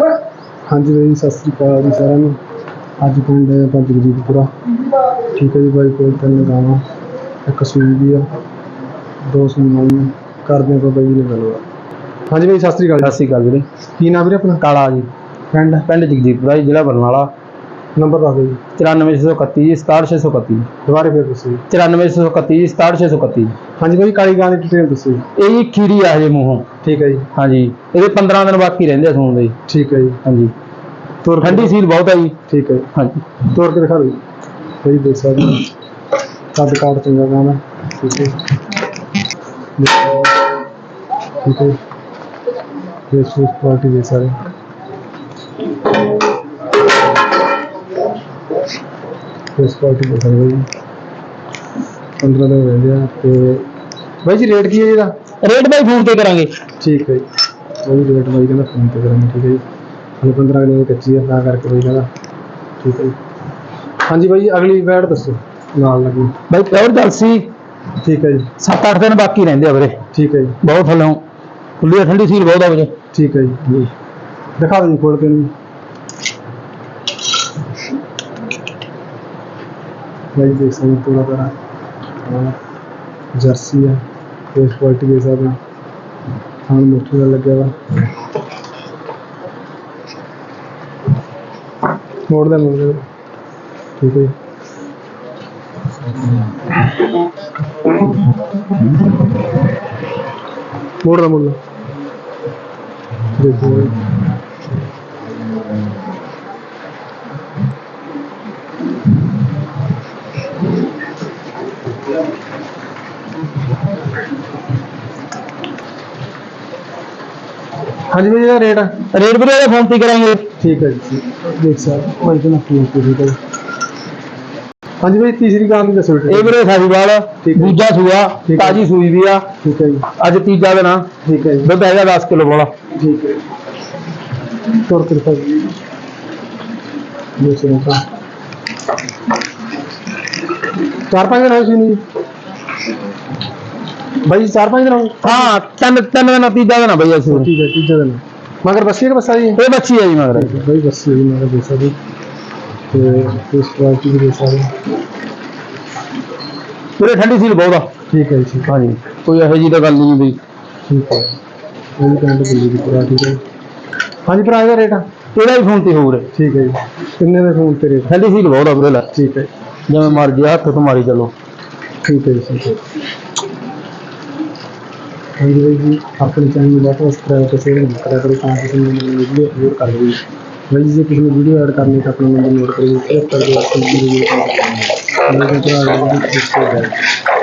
ਹਾਂਜੀ ਬਾਈ ਸਤਿ ਸ੍ਰੀ ਅਕਾਲ ਜੀ ਸਾਰਿਆਂ ਨੂੰ। ਅੱਜ ਪਿੰਡ ਜਗਜੀਤਪੁਰਾ। ਠੀਕ ਹੈ ਜੀ ਬਾਈ ਕੋਲ ਤਿੰਨ ਗਾਵਾਂ ਇੱਕ ਸੂਈ ਦੀ ਆ ਦੋ ਸੂਈਆਂ ਨੇ ਕਰਦੇ ਆਪਾਂ ਬਾਈ ਨੇ ਗੱਲਬਾਤ। ਹਾਂਜੀ ਬਾਈ ਸਤਿ ਸ੍ਰੀ ਅਕਾਲ ਸਤਿ ਜੀ ਸ਼੍ਰੀ ਅਕਾਲ ਵੀਰੇ। ਕੀ ਨਾਮ ਵੀਰੇ ਆਪਣਾ? ਕਾਲਾ ਜੀ। ਪਿੰਡ? ਪਿੰਡ ਜਗਦੀਪੁਰਾ ਜੀ ਜ਼ਿਲ੍ਹਾ ਬਰਨਾਲਾ। ਨੰਬਰ ਦੱਸ ਦਿਓ ਜੀ। 94631 ਜੀ 67631 ਦੁਬਾਰੇ ਫਿਰ ਦੱਸੋ ਜੀ। 94631 ਜੀ 67631 ਹਾਂਜੀ ਬਾਈ ਕਾਲੀ ਗਾਂ ਦੀ ਡਿਟੇਲ ਦੱਸੋ ਜੀ। ਇਹ ਜੀ ਖੀਰੀ ਆ ਹਜੇ ਮੂੰਹੋਂ। ਠੀਕ ਹੈ ਜੀ। ਹਾਂਜੀ ਇਹਦੇ 15 ਦਿਨ ਬਾਕੀ ਰਹਿੰਦੇ ਆ ਸੂਣ ਦੇ। ਠੀਕ ਹੈ ਜੀ। ਹਾਂਜੀ। ਤੋਰ ਠੰਡੀ ਸੀਲ ਬਹੁਤ ਆ ਜੀ। ਠੀਕ ਹੈ। ਹਾਂਜੀ। ਤੋਰ ਕੇ ਦਿਖਾ ਦਿਓ। ਬਾਈ ਦੇਖ ਸਕਦੇ ਹੋ। ਕੱਦ ਕਾਠ ਚੰਗਾ ਗਾਂ ਦਾ। ਠੀਕ ਹੈ। ਠੀਕ ਹੈ। ਇਹ ਸੂਸ ਕੁਆਲਿਟੀ ਦੇ ਸਾਰੇ। ਇਸ ਕੁਆਲਿਟੀ ਦੇ ਸਾਰੇ ਜੀ। 15 ਦਿਨ ਰਹਿੰਦੇ ਆ ਤੇ ਬਾਈ ਜੀ ਰੇਟ ਕੀ ਹੈ ਇਹਦਾ? ਰੇਟ ਬਾਈ ਫੋਨ ਤੇ ਕਰਾਂਗੇ। ਠੀਕ ਹੈ ਜੀ। ਬਾਈ ਰੇਟ ਬਾਈ ਕਹਿੰਦਾ ਫੋਨ ਤੇ ਕਰਾਂਗੇ ਠੀਕ ਹੈ ਜੀ। ਹਲੇ 15 ਦਿਨ ਦੀ ਕੱਚੀ ਹੈ ਤਾਂ ਕਰਕੇ ਬਾਈ ਕਹਿੰਦਾ ਠੀਕ ਹੈ ਜੀ। ਹਾਂਜੀ ਬਾਈ ਅਗਲੀ ਵੈਟ ਦੱਸੋ ਨਾਲ ਲੱਗੀ। ਬਾਈ ਪਿਓਰ ਜਲਸੀ ਠੀਕ ਹੈ ਜੀ। 7-8 ਦਿਨ ਬਾਕੀ ਰਹਿੰਦੇ ਆ ਵੀਰੇ। ਠੀਕ ਹੈ ਜੀ। ਬਹੁਤ ਥੱਲੋਂ ਖੁੱਲੀ ਠੰਡੀ ਸੀਲ ਬਹੁਤ ਆ ਵੀਰੇ। ਠੀਕ ਹੈ ਜੀ। ਦਿਖਾ ਦਿਓ ਖੋਲ ਕੇ ਨੂੰ ਬਾਈ ਦੇਖ ਸਕਦੇ ਹੋ ਪੂਰਾ ਤਰ੍ਹਾਂ ਹਾਂ, ਜਰਸੀ ਹੈ ਇਸ ਕੁਆਲਿਟੀ ਦੇ ਹਿਸਾਬ ਨਾਲ। ਖਾਣ ਮੁੱਠੀ ਦਾ ਲੱਗਿਆ ਵਾ। ਮੋੜ ਦਾ ਮੋੜ ਦਾ। ਠੀਕ ਹੈ ਜੀ। ਮੋੜ ਦਾ ਮੋੜ ਹਾਂਜੀ ਭਾਈ ਇਹਦਾ ਰੇਟ ਰੇਟ ਵੀਰੇ ਇਹਦਾ ਫੋਨ ਤੇ ਕਰਾਂਗੇ। ਠੀਕ ਹੈ ਜੀ ਦੇਖ ਹੋ ਮੈਂ ਤੁਹਾਨੂੰ ਫੋਨ ਤੇ ਹੈ ਜੀ। ਹਾਂਜੀ ਭਾਈ ਤੀਸਰੀ ਗਾਂ ਦੀ ਦੱਸੋ ਇਹ ਵੀਰੇ ਸਾਜੂਵਾਲ। ਦੂਜਾ ਸੂਆ। ਤਾਜੀ ਸੂਈ ਵੀ ਆ। ਠੀਕ ਹੈ ਜੀ। ਅੱਜ ਤੀਜਾ ਦਿਨ ਆ। ਠੀਕ ਹੈ ਜੀ। ਦੁੱਧ ਹੈਗਾ 10 ਕਿਲੋ ਵਾਲਾ। ਠੀਕ ਹੈ ਤੁਰ ਕੇ ਦਿਖਾ ਜੀ ਸੁਣੋ ਤਾਂ ਚਾਰ ਪੰਜ ਦਿਨ ਹੋਏ ਸੀ ਨਹੀਂ ਬਾਈ ਚਾਰ ਪੰਜ ਦਿਨ ਹੋ? ਹਾਂ ਤਿੰਨ ਤਿੰਨ ਦਿਨ ਤੀਜਾ ਦਿਨ ਆ ਬਈ ਅਸੀਂ ਠੀਕ ਹੈ ਤੀਜਾ ਦਿਨ। ਮਗਰ ਬੱਸੀ ਕਿ ਬੱਸਾ ਜੀ ਇਹ ਬੱਚੀ ਜੀ ਮਗਰ। ਬਾਈ ਬੱਸੀ ਜੀ ਮਗਰ ਬੱਸਾ ਜੀ ਤੇ ਇਸ ਵੀ ਦੇ। ਸਾਰੇ ਵੀਰੇ ਠੰਡੀ ਸੀਲ ਬਹੁਤ ਆ। ਠੀਕ ਹੈ ਜੀ ਠੀਕ ਹੈ। ਹਾਂਜੀ ਕੋਈ ਇਹੋ ਜੀ ਤਾਂ ਗੱਲ ਨਹੀਂ ਬਈ। ਠੀਕ ਹੈ। ਵੀ ਕਹਿੰਦੇ ਬਿੱਲੀ ਦੀ ਪੂਰਾ ਠੀਕ ਹੈ। ਹਾਂਜੀ ਭਰਾ ਇਹਦਾ ਰੇਟ ਇਹਦਾ ਵੀ ਫੋਨ ਤੇ ਹੋਊ ਵੀਰੇ ਠੀਕ ਹੈ ਜੀ। ਕਿੰਨੇ ਦਾ ਫੋਨ ਤੇ ਰੇਟ? ਠੰਡੀ ਸੀਲ ਬਹੁਤ ਆ ਵੀਰੇ ਲੈ। ਠੀਕ ਹੈ। ਜਿਵੇਂ ਮਰਜ਼ੀ ਹੱਥ ਤੋਂ ਮਾਰੀ ਚਲੋ। ਠੀਕ ਹੈ ਜੀ, ਠੀਕ ਹੈ। ਹਾਂਜੀ ਬਾਈ ਜੀ, ਆਪਣੇ ਚੈਨਲ ਨੂੰ ਲਾਈਕ ਸਬਸਕ੍ਰਾਈਬ ਤੇ ਸ਼ੇਅਰ ਕਰਿਆ ਕਰੋ ਤਾਂ ਕਿ ਤੁਹਾਨੂੰ ਨਵੀਂ ਵੀਡੀਓ ਅਪਲੋਡ ਕਰ ਦਈਏ। ਬਾਈ ਜੀ, ਜੇ ਕਿਸੇ ਨੂੰ ਵੀਡੀਓ ਐਡ ਕਰਨੀ ਤਾਂ ਆਪਣਾ ਨੰਬਰ ਨੋਟ ਕਰਿਓ ਕਲਿੱਕ ਕਰ ਦਿਓ, ਆਪਣੇ ਵੀਡੀਓ ਨੂੰ ਲਾਈਕ ਕਰੋ